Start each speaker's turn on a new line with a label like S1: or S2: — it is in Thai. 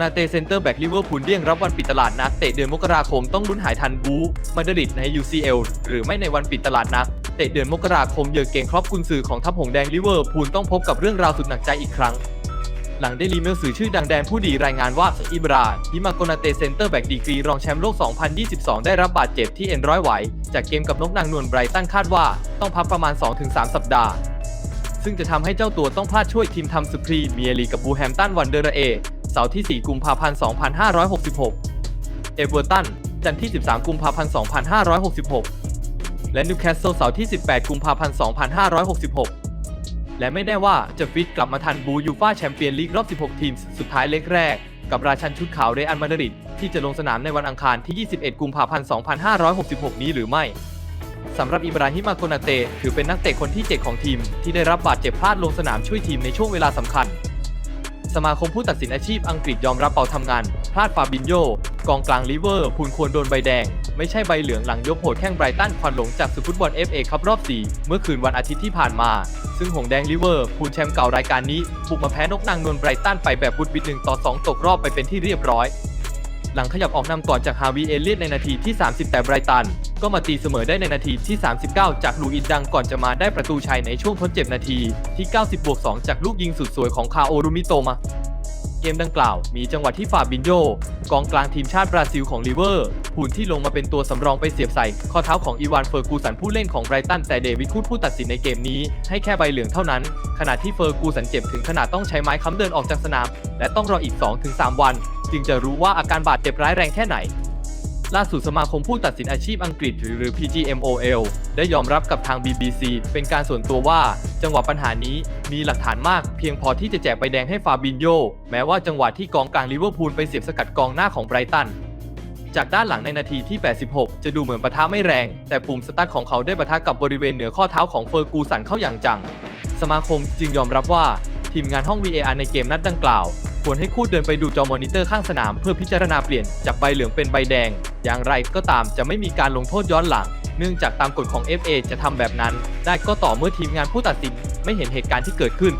S1: นาเตเซนเตอร์แบ็กลิเวอร์พูลเลี่ยงรับวันปิดตลาดนักเตะเดือนมกราคมต้องลุ้นหายทันบูมาดริดใน UCL หรือไม่ในวันปิดตลาดนักเตะเดือนมกราคมเยอเกงครอบกุนซือของทัพหงแดงลิเวอร์พูลต้องพบกับเรื่องราวสุดหนักใจอีกครั้ง หลังได้รีเมลสื่อชื่อดังแดนผู้ดีรายงานว่าอิบราฮิมาโกนาเตเซนเตอร์แบ็กดีกรีรองแชมป์โลก 2022 ได้รับบาดเจ็บที่เอ็นร้อยไหว จากเกมกับนกนางนวลไบรตันคาดว่าต้องพักประมาณ 2-3 สัปดาห์ซึ่งจะทำให้เจ้าตัวต้องพลาดช่วยทีมทำสุพรีเมียรีกับบูแฮมตันวันเดอร์เอ เสาร์ที่ 4 กุมภาพันธ์ 2566 เอเวอร์ตัน จันทร์ที่ 13 กุมภาพันธ์ 2566 และนิวคาสเซิลเสาร์ที่ 18 กุมภาพันธ์ 2566 และไม่แน่ว่าจะฟิตกลับมาทันบูยูฟ่าแชมเปี้ยนลีกรอบ 16 ทีม สุดท้ายเล็กแรก กับราชันชุดขาวเรอัลมาดริดที่จะลงสนามในวันอังคารที่ 21 กุมภาพันธ์ 2566 นี้หรือไม่สำหรับอิบราฮิมาโกนาเตถือเป็นนักเตะคนที่ 7 ของทีม ที่ได้รับบาดเจ็บพลาดลงสนามช่วยทีมในช่วงเวลาสำคัญ สมาคมผู้ตัดสินอาชีพอังกฤษยอมรับเป่าทำงาน พลาดฟาบินโยกองกลางลิเวอร์พูลควรโดนใบแดง ไม่ใช่ใบเหลืองหลังยกโหดแข้งไบรตันควันหลงจากศึกฟุตบอล FA คัพรอบ 4 เมื่อคืนวันอาทิตย์ที่ผ่านมา ซึ่งหงแดงลิเวอร์พูลแชมป์เก่ารายการนี้บุกมาแพ้นกนางนวลไบรตันไปแบบบุดบิดหนึ่งต่อ 2 ตกรอบไปเป็นที่เรียบร้อย หลังขยับออกนำก่อนจากฮาวิเอเลียตในนาทีที่ 30 แต่ไบรตัน ก็มาตีเสมอได้ในนาทีที่ 39 จากลูอินดังก่อนจะมาได้ประตูชัยในช่วงทดเจ็บนาทีที่ 90บวก2จากลูกยิงสุดสวยของคาโอรุมิโตมาเกมดังกล่าวมีจังหวะที่ฟาบินโยกองกลางทีมชาติบราซิลของลิเวอร์พูลที่ลงมาเป็นตัวสำรองไปเสียบใส่ ข้อเท้าของอีวานเฟอร์กูสันผู้เล่นของไบรตันแต่เดวิดคูดผู้ตัดสินในเกมนี้ให้แค่ใบเหลืองเท่านั้น ขณะที่เฟอร์กูสันเจ็บถึงขนาดต้องใช้ไม้ค้ำเดินออกจากสนาม และต้องรออีก 2-3 วัน จึงจะรู้ว่าอาการบาดเจ็บร้ายแรงแค่ไหน ล่าสุดสมาคมผู้ตัดสินอาชีพอังกฤษหรือ PGMOL ได้ยอมรับกับทาง BBC เป็นการส่วนตัวว่า จังหวะปัญหานี้มีหลักฐานมากเพียงพอที่จะแจกใบแดงให้ฟาบินโยแม้ว่าจังหวะที่กองกลางลิเวอร์พูลไปเสียบสกัดกองหน้าของไบรตันจากด้านหลังในนาทีที่ 86 จะดูเหมือนปะทะไม่แรง แต่ปุ่มสตาร์ทของเขาได้ปะทะกับบริเวณเหนือข้อเท้าของเฟอร์กูสันเข้าอย่างจัง สมาคมจึงยอมรับว่า ทีมงานห้อง VAR ในเกมนัดดังกล่าว ควรให้คู่เดินไปดูจอมอนิเตอร์ข้างสนามเพื่อพิจารณาเปลี่ยนจากใบเหลืองเป็นใบแดง อย่างไรก็ตามจะไม่มีการลงโทษย้อนหลัง เนื่องจากตามกฎของ FA จะทำแบบนั้น ได้ก็ต่อเมื่อทีมงานผู้ตัดสินไม่เห็นเหตุการณ์ที่เกิดขึ้น